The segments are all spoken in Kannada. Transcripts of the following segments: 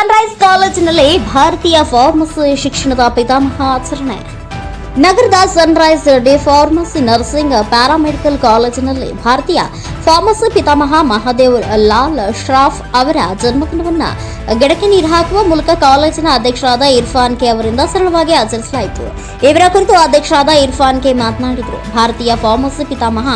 ಸನ್ರೈಸ್ ಕಾಲೇಜಿನಲ್ಲಿ ಭಾರತೀಯ ಫಾರ್ಮಸಿ ಶಿಕ್ಷಣದ ಪಿತಾಮಹ ಆಚರಣೆ. ನಗರದ sunrise D pharmacy nursing paramedical ಕಾಲೇಜಿನಲ್ಲಿ ಭಾರತೀಯ ಫಾರ್ಮಸಿ ಪಿತಾಮಹ ಮಹಾದೇವ್ ಲಾಲ್ ಶ್ರಾಫ್ ಅವರ ಜನ್ಮದಿನವನ್ನು ಗಿಡಕ್ಕೆ ನೀರು ಹಾಕುವ ಮೂಲಕ ಕಾಲೇಜಿನ ಅಧ್ಯಕ್ಷರಾದ ಇರ್ಫಾನ್ ಕೆ ಅವರಿಂದ ಸರಳವಾಗಿ ಆಚರಿಸಲಾಯಿತು. ಇವರ ಕುರಿತು ಅಧ್ಯಕ್ಷರಾದ ಇರ್ಫಾನ್ ಕೆ ಮಾತನಾಡಿದರು. ಭಾರತೀಯ ಫಾರ್ಮಸಿ ಪಿತಾಮಹ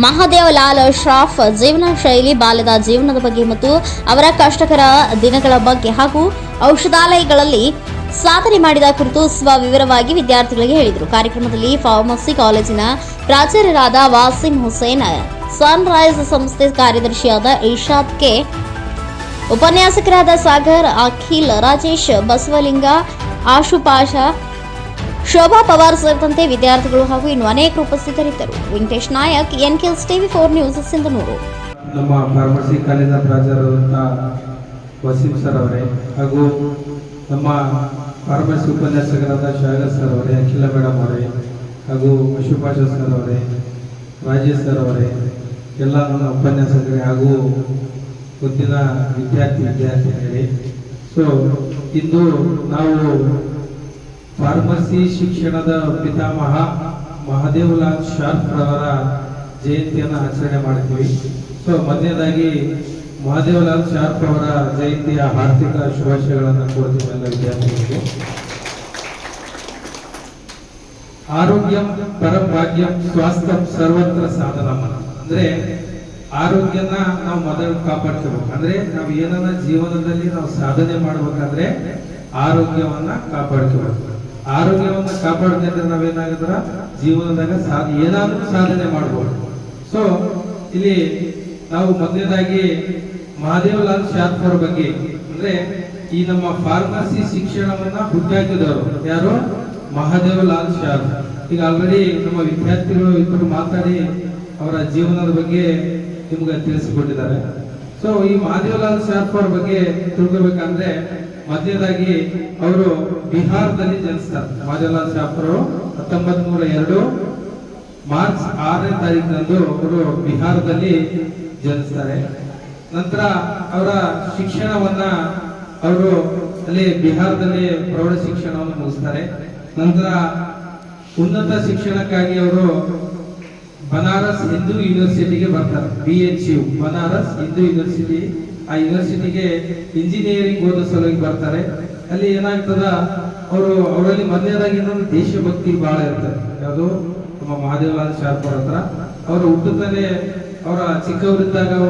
ಮಹಾದೇವ್ ಲಾಲ್ ಶ್ರಾಫ್ ಜೀವನ ಶೈಲಿ, ಬಾಲ್ಯದ ಜೀವನದ ಬಗ್ಗೆ ಮತ್ತು ಅವರ ಕಷ್ಟಕರ ದಿನಗಳ ಬಗ್ಗೆ ಹಾಗೂ ಔಷಧಾಲಯಗಳಲ್ಲಿ ಸಾಧನೆ ಮಾಡಿದ ಕುರಿತು ಸ್ವವಿವರವಾಗಿ ವಿದ್ಯಾರ್ಥಿಗಳಿಗೆ ಹೇಳಿದರು. ಕಾರ್ಯಕ್ರಮದಲ್ಲಿ ಫಾರ್ಮಸಿ ಕಾಲೇಜಿನ ಪ್ರಾಚಾರ್ಯರಾದ ವಾಸಿಂ ಹುಸೇನ್, ಸನ್ರೈಸ್ ಸಂಸ್ಥೆ ಕಾರ್ಯದರ್ಶಿಯಾದ ಇಶಾದ್ ಕೆ, ಉಪನ್ಯಾಸಕರಾದ ಸಾಗರ್, ಅಖಿಲ್, ರಾಜೇಶ್, ಬಸವಲಿಂಗ, ಆಶುಪಾಶ ಶೋಭಾ ಪವಾರ್ ಸೇರಿದಂತೆ ವಿದ್ಯಾರ್ಥಿಗಳು ಹಾಗೂ ಇನ್ನು ಅನೇಕರು ಉಪಸ್ಥಿತರಿದ್ದರು. Venkatesh Nayak NKS TV four news, Sindhanur. ನಮ್ಮ ಫಾರ್ಮಸಿ ಕಾಲೇಜಿನ ಪ್ರಾಚಾರ್ಯರಾದಂಥ ವಸೀಂ ಸರ್ ಅವರೇ ಹಾಗೂ ನಮ್ಮ ಫಾರ್ಮಸಿ ಉಪನ್ಯಾಸಕರಾದ ಶಾಗರ್ ಸರ್ ಅವರೇ, ಅಖಿಲ ಮೇಡಮ್ ಅವರೇ ಹಾಗೂ ಅಶುಭಾಷ ಸರ್ ಅವರೇ, ರಾಜೇಶ್ ಸರ್ ಅವರೇ ಎಲ್ಲ ನನ್ನ ಉಪನ್ಯಾಸಕರೇ ಹಾಗೂ ಗೊತ್ತಿನ ವಿದ್ಯಾರ್ಥಿ ವಿದ್ಯಾರ್ಥಿಗಳೇ. ಸೊ ಇಂದು ನಾವು ಫಾರ್ಮಸಿ ಶಿಕ್ಷಣದ ಪಿತಾಮಹ ಮಹಾದೇವಲಾಲ್ ಶಾರ್ಪ್ ರವರ ಜಯಂತಿಯನ್ನು ಆಚರಣೆ ಮಾಡ್ತೀವಿ ಸೊ ಮೊದಲನೇದಾಗಿ ಮಹಾದೇವಲಾಲ್ ಶಾರ್ಪ್ ಅವರ ಜಯಂತಿಯ ಆರ್ಥಿಕ ಶುಭಾಶಯಗಳನ್ನು ಕೋರ್ತೀವಿ ಎಲ್ಲ ವಿದ್ಯಾರ್ಥಿಗಳಿಗೆ. ಆರೋಗ್ಯಂ ಪರಭಾಗ್ಯ ಸ್ವಾಸ್ಥ್ಯ ಸರ್ವತ್ರ ಸಾಧನ ಅಂದ್ರೆ ಆರೋಗ್ಯನ ನಾವು ಮೊದಲು ಕಾಪಾಡ್ಕೋಬೇಕು. ಅಂದ್ರೆ ನಾವು ಏನನ್ನ ಜೀವನದಲ್ಲಿ ನಾವು ಸಾಧನೆ ಮಾಡ್ಬೇಕಂದ್ರೆ ಆರೋಗ್ಯವನ್ನ ಕಾಪಾಡ್ಕೋಬೇಕು. ಆರೋಗ್ಯವನ್ನ ಕಾಪಾಡ್ಕೊಂಡ್ರೆ ನಾವೇನಾಗಿದ್ರ ಜೀವನದಾಗ ಸಾಧ ಏನಾದ್ರೂ ಸಾಧನೆ ಮಾಡ್ಬೋದು. ಸೊ ಇಲ್ಲಿ ನಾವು ಮೊದಲನೇದಾಗಿ ಮಹಾದೇವಲಾಲ್ ಶಾರ್ಪ್ ಅವರ ಬಗ್ಗೆ. ಅಂದ್ರೆ ಈ ನಮ್ಮ ಫಾರ್ಮಸಿ ಶಿಕ್ಷಣವನ್ನ ಹುಟ್ಟಾಕಿದವರು ಯಾರು? ಮಹಾದೇವಲಾಲ್ ಶಾತ್ ಈಗ ಆಲ್ರೆಡಿ ನಮ್ಮ ವಿದ್ಯಾರ್ಥಿಗಳು ಇಬ್ಬರು ಮಾತಾಡಿ ಅವರ ಜೀವನದ ಬಗ್ಗೆ ನಿಮ್ಗೆ ತಿಳಿಸಿಕೊಟ್ಟಿದ್ದಾರೆ. ಸೊ ಈ ಮಹಾದೇವಲಾಲ್ ಶಾರ್ಪ್ ಅವ್ರ ಬಗ್ಗೆ ತಿಳ್ಕೊಬೇಕಂದ್ರೆ ಮೊದಲನೇದಾಗಿ ಅವರು ಬಿಹಾರದಲ್ಲಿ ಜನಿಸ್ತಾರೆ. ಮಾಜಲಾಲ್ ಶಾಪರು ಹತ್ತೊಂಬತ್ ನೂರ ಎರಡು ಮಾರ್ಚ್ ಆರನೇ ತಾರೀಕಿನಂದು ಅವರು ಬಿಹಾರದಲ್ಲಿ ಜನಿಸ್ತಾರೆ. ನಂತರ ಅವರ ಶಿಕ್ಷಣವನ್ನ ಅವರು ಅಲ್ಲಿ ಬಿಹಾರದಲ್ಲಿ ಪ್ರೌಢ ಶಿಕ್ಷಣವನ್ನು ಮುಗಿಸ್ತಾರೆ. ನಂತರ ಉನ್ನತ ಶಿಕ್ಷಣಕ್ಕಾಗಿ ಅವರು ಬನಾರಸ್ ಹಿಂದೂ ಯೂನಿವರ್ಸಿಟಿಗೆ ಬರ್ತಾರೆ. B H U Banaras Hindu university ಆ ಯೂನಿವರ್ಸಿಟಿಗೆ ಇಂಜಿನಿಯರಿಂಗ್ ಓದೋ ಸಲುವಾಗಿ ಬರ್ತಾರೆ. ಅಲ್ಲಿ ಏನಾಗ್ತದ, ಅವರು, ಅವರಲ್ಲಿ ಮೊದಲನೇದಾಗಿ ದೇಶಭಕ್ತಿ ಬಹಳ ಇರ್ತದೆ. ಯಾವುದು? ನಮ್ಮ ಮಹಾದೇವ ಅವ್ರ ಹತ್ರ. ಅವರು ಹುಟ್ಟುತ್ತಾನೆ ಅವರ ಚಿಕ್ಕವರಿದ್ದಾಗ